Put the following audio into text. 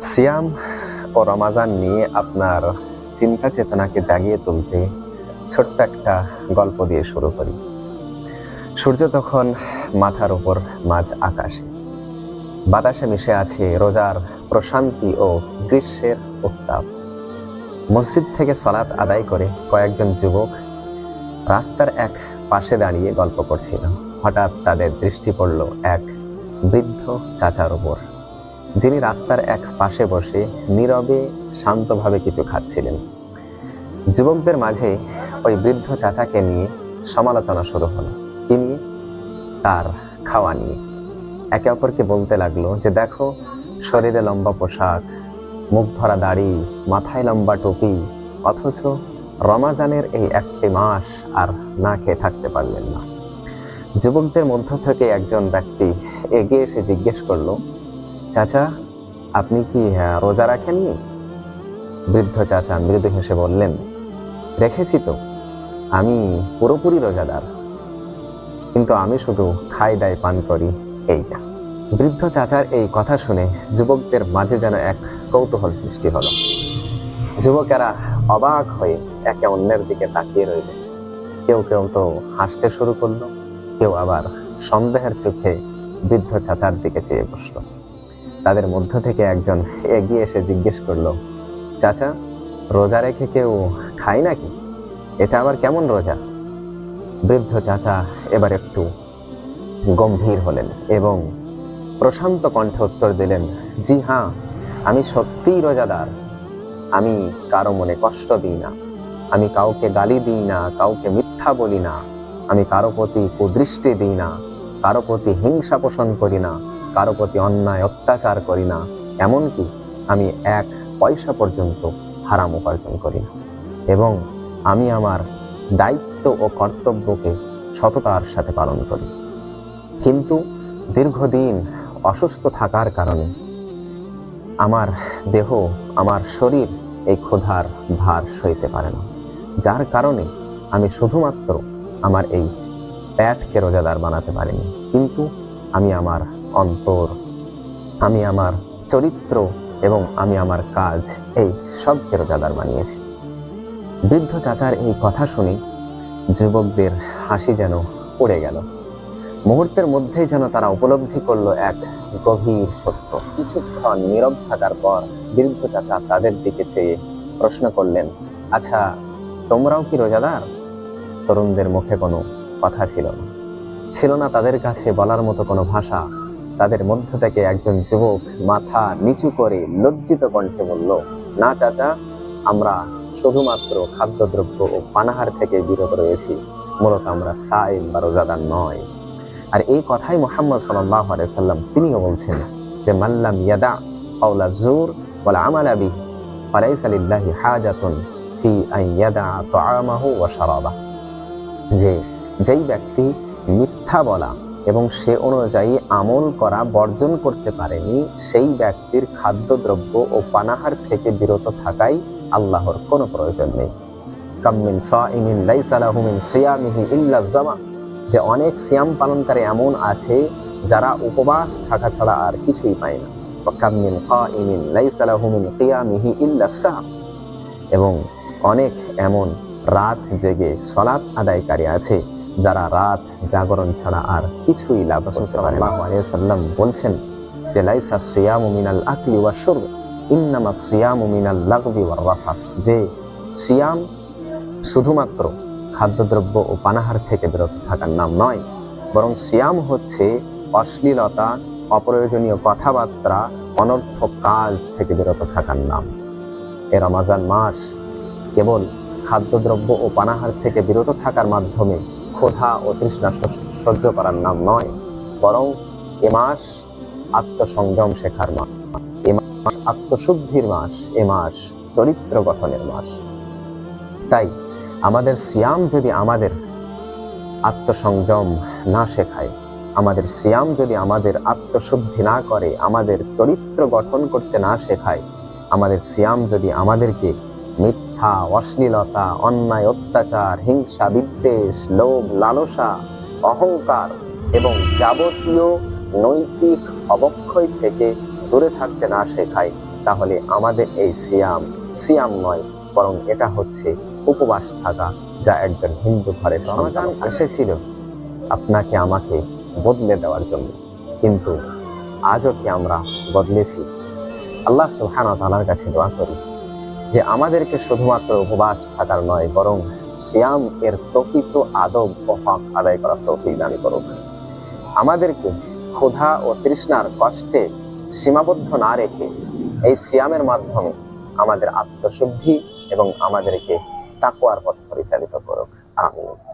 সিয়াম ও রমাজান নিয়ে আপনার চিন্তা চেতনাকে জাগিয়ে তুলতে ছোট্ট একটা গল্প দিয়ে শুরু করি। সূর্য তখন মাথার উপর মাঝ আকাশে। বাতাসে মিশে আছে রোজার প্রশান্তি ও গ্রীষ্মের উত্তাপ। মসজিদ থেকে সলাৎ আদায় করে কয়েকজন যুবক রাস্তার এক পাশে দাঁড়িয়ে গল্প করছিল। হঠাৎ তাদের দৃষ্টি পড়ল এক বৃদ্ধ চাচার উপর। যিনি রাস্তার এক পাশে বসে নীরবে শান্তভাবে কিছু খাচ্ছিলেন। যুবকদের মাঝে ওই বৃদ্ধ চাচাকে নিয়ে সমালোচনা শুরু হলো। কি নিয়ে তার খাওয়া নিয়ে একে অপরকে বলতে লাগল যে, দেখো, শরীরে লম্বা পোশাক, মুখ ভরা দাড়ি, মাথায় লম্বা টুপি, অথচ রমাজানের এই একটি মাস আর না খেয়ে থাকতে পারলেন না। যুবকদের মধ্য থেকে একজন ব্যক্তি এগিয়ে এসে জিজ্ঞেস করল চাচা, আপনি কি রোজা রাখেননি? বৃদ্ধ চাচা মৃদু হেসে বললেন রেখেছি তো, আমি পুরোপুরি রোজাদার। কিন্তু আমি শুধু খাই দায় পান করি, এই যা। বৃদ্ধ চাচার এই কথা শুনে যুবকদের মাঝে যেন এক কৌতূহল সৃষ্টি হলো। যুবকেরা অবাক হয়ে একে অন্যের দিকে তাকিয়ে রইল। কেউ কেউ তো হাসতে শুরু করল, কেউ আবার সন্দেহের চোখে বৃদ্ধ চাচার দিকে চেয়ে বসল। তাদের মধ্য থেকে একজন এগিয়ে এসে জিজ্ঞেস করল, চাচা, রোজা রেখে কেউ খায় নাকি? এটা আবার কেমন রোজা? বৃদ্ধ চাচা এবার একটু গম্ভীর হলেন এবং প্রশান্ত কণ্ঠে উত্তর দিলেন, জি হ্যাঁ আমি সত্যিই রোজাদার। আমি কারও মনে কষ্ট দিই না। আমি কাউকে গালি দিই না, কাউকে মিথ্যা বলি না। আমি কারও প্রতি কুদৃষ্টি দিই না, কারও প্রতি হিংসা পোষণ করি না। কারও প্রতি অন্যায়, অত্যাচার করি না। এমনকি আমি এক পয়সা পর্যন্ত হারাম উপার্জন করি না। এবং আমি আমার দায়িত্ব ও কর্তব্যকে সততার সাথে পালন করি। কিন্তু দীর্ঘদিন অসুস্থ থাকার কারণে আমার দেহ, আমার শরীর এই ক্ষুধার ভার সইতে পারে না। যার কারণে আমি শুধুমাত্র আমার এই প্যাটকে রোজাদার বানাতে পারিনি। কিন্তু আমি আমার অন্তর। আমি আমার চরিত্র এবং আমি আমার কাজ এই সবকে রোজাদার বানিয়েছি। বৃদ্ধ চাচার এই কথা শুনে যুবকদের হাসি যেন পড়ে গেল। মুহূর্তের মধ্যেই যেন তারা উপলব্ধি করল এক গভীর সত্য। কিছুক্ষণ নীরব থাকার পর বৃদ্ধ চাচা তাদের দিকে চেয়ে প্রশ্ন করলেন আচ্ছা তোমরাও কি রোজাদার? তরুণদের মুখে কোনো কথা ছিল না। ছিল না তাদের কাছে বলার মতো কোনো ভাষা। তাদের মধ্য থেকে একজন যুবক মাথা নিচু করে লজ্জিত কণ্ঠে বলল, না, চাচা, আমরা শুধুমাত্র খাদ্যদ্রব্য ও পানাহার থেকে বিরত রয়েছি। মূলত আমরা সাইম বা রোজাদার নয়। আর এই কথাই মোহাম্মদ সাল্লাহ সাল্লাম তিনিও বলছেন যে মাল্লাম ইয়াদা আউলা জোর ওয়ালা আমালা বিহি, ফালাইসা লিল্লাহি হাজাতুন ফি আন ইয়াদা তাআমাহু ওয়া শারাবাহ। যে, যেই ব্যক্তি মিথ্যা বলা এবং সে অনুযায়ী আমল করা, বর্জন করতে পারেনি, সেই ব্যক্তির খাদ্যদ্রব্য ও পানাহার থেকে বিরত থাকাই আল্লাহর কোনো প্রয়োজন নেই। কাম্মিন সাইমিন লাইসা লাহু মিন সিয়ামিহি ইল্লা জামা। যে অনেক সিয়াম পালনকারী এমন আছে যারা উপবাস থাকা ছাড়া আর কিছুই পায় না। কাম্মিন কাইমিন লাইসা লাহু মিন কিয়ামিহি ইল্লা সাম এবং অনেক এমন রাত জেগে সলাৎ আদায়কারী আছে যারা রাত জাগরণ ছাড়া আর কিছুই লাভ সাল্লাম বলছেন যে লাইসা সিয়ামু মিনাল আকলি ওয়া শুরব ইন্নামা সিয়ামু মিনাল লাগবি ওয়া রাফাস। যে সিয়াম শুধুমাত্র খাদ্যদ্রব্য ও পানাহার থেকে বিরত থাকার নাম নয় বরং সিয়াম হচ্ছে অশ্লীলতা অপ্রয়োজনীয় কথাবার্তা অনর্থক কাজ থেকে বিরত থাকার নাম। এ রমাজান মাস কেবল খাদ্যদ্রব্য ও পানাহার থেকে বিরত থাকার মাধ্যমে ক্ষোধা ও তৃষ্ণা সহ্য- করার নাম নয়, বরং এ মাস আত্মসংযম শেখার মাস। এ মাস আত্মশুদ্ধির মাস, এ মাস চরিত্র গঠনের মাস। তাই আমাদের সিয়াম যদি আমাদের আত্মসংযম না শেখায়, আমাদের সিয়াম যদি আমাদের আত্মশুদ্ধি না করে, আমাদের চরিত্র গঠন করতে না শেখায়, আমাদের সিয়াম যদি আমাদেরকে মিথ্যা অশ্লীলতা অন্যায় অত্যাচার হিংসা বিদ্বেষ লোভ লালসা অহংকার এবং যাবতীয় নৈতিক অবক্ষয় থেকে দূরে থাকতে না শেখায় তাহলে আমাদের এই সিয়াম সিয়াম নয় বরং এটা হচ্ছে উপবাস থাকা যা একজন হিন্দু ঘরের রমজান এসেছিল। আপনাকে আমাকে বদলে দেওয়ার জন্য। কিন্তু আজও কি আমরা বদলেছি? আল্লাহ সুবহানাহু ওয়া তাআলার কাছে দোয়া করি। যে আমাদেরকে শুধুমাত্র উপবাস থাকার নয়, বরং শ্যাম এর প্রকৃত আদব ও হক আদায় করার তৌফিক দান করুক। আমাদেরকে ক্ষুধা ও তৃষ্ণার কষ্টে সীমাবদ্ধ না রেখে এই সিয়ামের মাধ্যমে আমাদের আত্মশুদ্ধি এবং আমাদেরকে তাকুয়ার পথ পরিচালিত করুক। আমিন।